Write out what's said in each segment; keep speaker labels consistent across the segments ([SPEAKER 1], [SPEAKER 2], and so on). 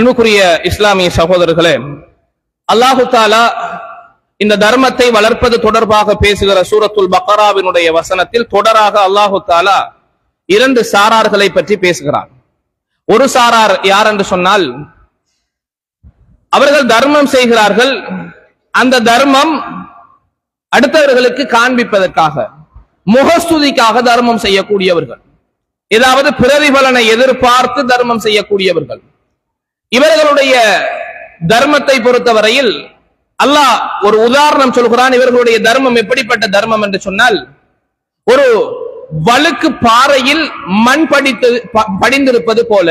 [SPEAKER 1] அன்புக்குரிய இஸ்லாமிய சகோதரர்களே அல்லாஹு தாலா இந்த தர்மத்தை வளர்ப்பது தொடர்பாக பேசுகிற சூரத்துல் பக்கராவினுடைய வசனத்தில் தொடராக அல்லாஹு தாலா இரண்டு சாரார்களை பற்றி பேசுகிறார். ஒரு சாரார் யார் என்று சொன்னால் அவர்கள் தர்மம் செய்கிறார்கள் அந்த தர்மம் அடுத்தவர்களுக்கு காண்பிப்பதற்காக முகஸ்துதிக்காக தர்மம் செய்யக்கூடியவர்கள். ஏதாவது பிரதிபலனை எதிர்பார்த்து தர்மம் செய்யக்கூடியவர்கள். இவர்களுடைய தர்மத்தை பொறுத்தவரையில் அல்லாஹ் ஒரு உதாரணம் சொல்கிறான் இவர்களுடைய தர்மம் எப்படிப்பட்ட தர்மம் என்று சொன்னால் ஒரு வழுக்கு பாறையில் மண் படித்து ப- படிந்திருப்பது போல.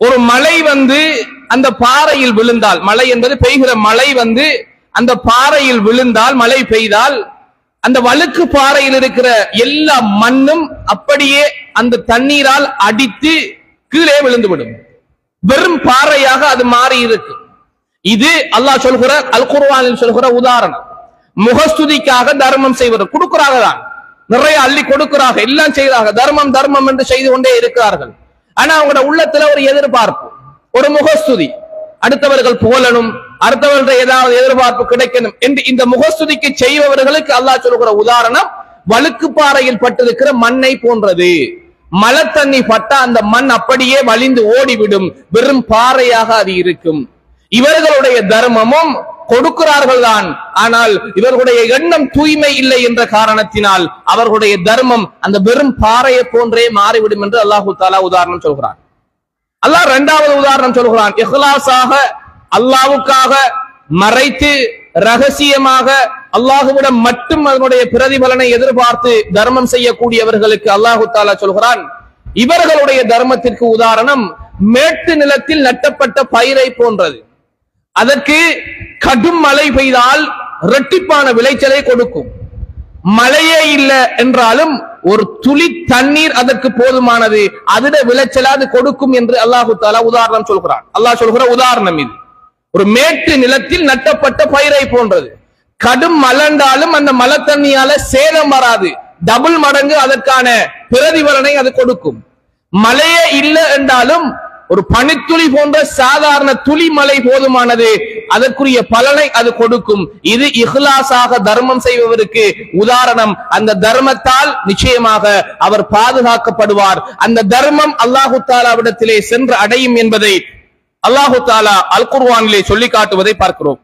[SPEAKER 1] ஒரு மலை வந்து அந்த பாறையில் விழுந்தால் மழை என்பது பெய்கிற மழை வந்து அந்த பாறையில் விழுந்தால் மழை பெய்தால் அந்த வழுக்கு பாறையில் இருக்கிற எல்லா மண்ணும் அப்படியே அந்த தண்ணீரால் அடித்து கீழே விழுந்துவிடும். வெறும் பாறையாக அது மாறி இருக்கு. இது அல்லாஹ் சொல்கிற அல் குர்வானில் சொல்கிற உதாரணம். முகஸ்துதிக்காக தர்மம் செய்வது கொடுக்கிறாங்க தான். நிறைய அள்ளி கொடுக்கிறாங்க எல்லாம் செய்கிறாங்க தர்மம் தர்மம் என்று செய்து கொண்டே இருக்கிறார்கள். ஆனா அவங்களோட உள்ளத்துல ஒரு எதிர்பார்ப்பு. ஒரு முகஸ்துதி. அடுத்தவர்கள் புகழணும் அடுத்தவர்கள் ஏதாவது எதிர்பார்ப்பு கிடைக்கணும் என்று இந்த முகஸ்துதிக்கு செய்பவர்களுக்கு அல்லாஹ் சொல்கிற உதாரணம் வழுக்கு பாறையில் பட்டிருக்கிற மண்ணை போன்றது. மழை தண்ணி பட்டா அந்த மண் அப்படியே வலிந்து ஓடிவிடும். வெறும் பாறையாக அது இருக்கும். இவர்களுடைய தர்மமும் கொடுக்கிறார்கள் தான் ஆனால் இவர்களுடைய எண்ணம் தூய்மை இல்லை என்ற காரணத்தினால் அவர்களுடைய தர்மம் அந்த வெறும் பாறையை போன்றே மாறிவிடும் என்று அல்லாஹு தாலா உதாரணம் சொல்கிறான். அல்லாஹ் இரண்டாவது உதாரணம் சொல்கிறான். இஹ்லாஸாக அல்லாவுக்காக மறைத்து ரகசியமாக அல்லாஹுவிடம் மட்டும் அதனுடைய பிரதிபலனை எதிர்பார்த்து தர்மம் செய்யக்கூடியவர்களுக்கு அல்லாஹு தாலா சொல்கிறான் இவர்களுடைய தர்மத்திற்கு உதாரணம் மேட்டு நிலத்தில் நட்டப்பட்ட பயிரை போன்றது. அதற்கு கடும் மழை பெய்தால் இரட்டிப்பான விளைச்சலை கொடுக்கும். மழையே இல்லை என்றாலும் ஒரு துளி தண்ணீர் அதற்கு போதுமானது. அதிட விளைச்சல அது கொடுக்கும் என்று அல்லாஹு தாலா உதாரணம் சொல்கிறான். அல்லாஹ் சொல்கிற உதாரணம் இது. ஒரு மேட்டு நிலத்தில் நட்டப்பட்ட பயிரை போன்றது. கடும் மலர்ந்தாலும் அந்த மலத்தண்ணியால தண்ணியால சேதம் வராது. டபுள் மடங்கு அதற்கான பிரதிபலனை அது கொடுக்கும். மழையே இல்லை என்றாலும் ஒரு பனித்துளி போன்ற சாதாரண துளி மலை போதுமானது அதற்குரிய பலனை அது கொடுக்கும். இது இஹ்லாசாக தர்மம் செய்பவருக்கு உதாரணம். அந்த தர்மத்தால் நிச்சயமாக அவர் பாதுகாக்கப்படுவார். அந்த தர்மம் அல்லாஹு தாலாவிடத்திலே சென்று அடையும் என்பதை அல்லாஹு தாலா அல் குர்வானிலே சொல்லி காட்டுவதை பார்க்கிறோம்.